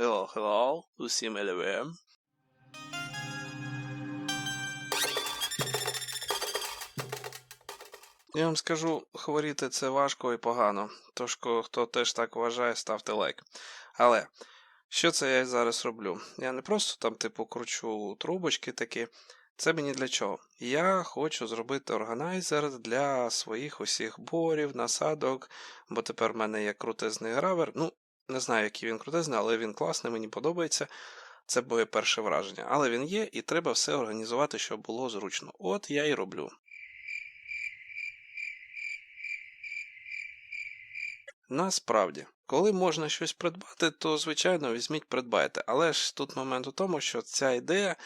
Hello, hello, усім LVM. Я вам скажу, хворіти це важко і погано. Тож, хто теж так вважає, ставте лайк. Але що це я зараз роблю? Я не просто там, типу, кручу трубочки такі. Це мені для чого? Я хочу зробити органайзер для своїх усіх борів, насадок, бо тепер в мене є крутезний гравер. Ну, не знаю, який він крутезний, але він класний, мені подобається. Це моє перше враження. Але він є, і треба все організувати, щоб було зручно. От я і роблю. Насправді, коли можна щось придбати, то звичайно візьміть придбайте. Але ж тут момент у тому, що ця ідея,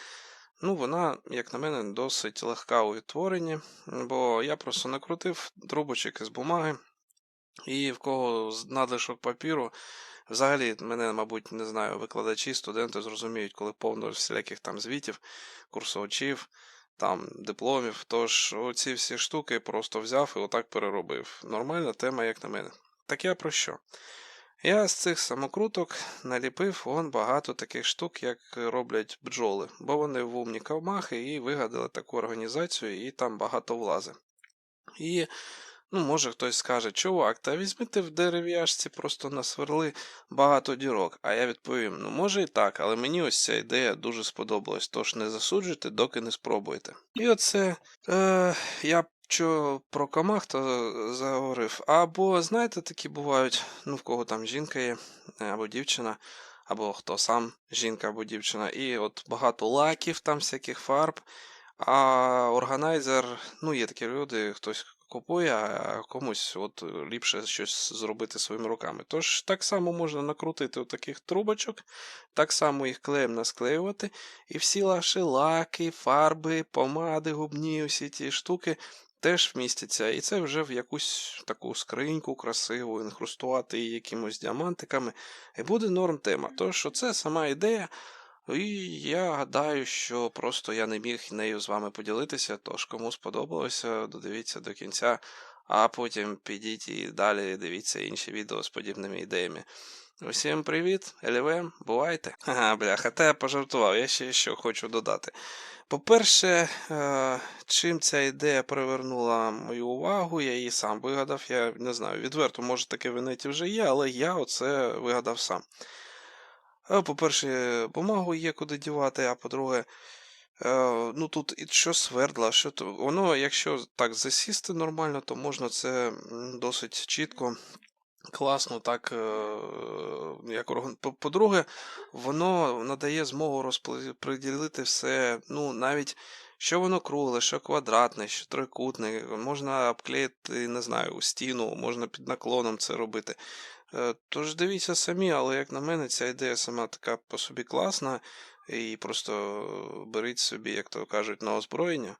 ну вона, як на мене, досить легка у відтворенні, бо я просто накрутив трубочок із бумаги, і в кого з надлишок папіру. Взагалі, мене, мабуть, не знаю, викладачі, студенти зрозуміють, коли повно всіляких там звітів, курсовичів, там дипломів. Тож оці всі штуки просто взяв і отак переробив. Нормальна тема, як на мене. Так я про що? Я з цих самокруток наліпив вон багато таких штук, як роблять бджоли, бо вони в умні кавмахи і вигадали таку організацію, і там багато влазить. І, ну, може хтось скаже, чувак, та візьми ти в дерев'яшці, просто насверли багато дірок. А я відповім: ну, може і так, але мені ось ця ідея дуже сподобалась, тож не засуджуйте, доки не спробуєте. І оце е, я що про комах то заговорив. Або, знаєте, такі бувають, ну в кого там жінка є, е, або дівчина, або хто сам жінка або дівчина, і от багато лаків, там всяких фарб. А органайзер, ну, є такі люди, хтось купує, а комусь от ліпше щось зробити своїми руками. Тож так само можна накрутити таких трубочок, так само їх клеєм насклеювати, і всі ваші лаки, фарби, помади, губні, усі ті штуки теж вмістяться. І це вже в якусь таку скриньку красиву, інхрустувати її якимось діамантиками. І буде норм тема. Тож це сама ідея. І я гадаю, що просто я не міг нею з вами поділитися, тож кому сподобалося, додивіться до кінця, а потім підіть і далі дивіться інші відео з подібними ідеями. Усім привіт, ЛВМ, бувайте. Ага, бляха, та я пожартував, я ще що хочу додати. По-перше, е, чим ця ідея привернула мою увагу, я її сам вигадав. Я не знаю, відверто, може таке в інеті вже є, але я оце вигадав сам. Е, По-перше, бумагу є куди дівати, а по-друге, е, ну тут і що свердла, що то. Воно, якщо так засісти нормально, то можна це досить чітко, класно, так. е, Як, орган- по- по-друге, воно надає змогу розподілити все, ну, навіть. Що воно кругле, що квадратне, що трикутне, можна обклеїти, не знаю, стіну, можна під наклоном це робити. Е, Тож дивіться самі, але як на мене, ця ідея сама така по собі класна, і просто беріть собі, як то кажуть, на озброєння.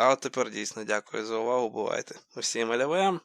А от тепер дійсно дякую за увагу. Бувайте. Усім ЛВМ.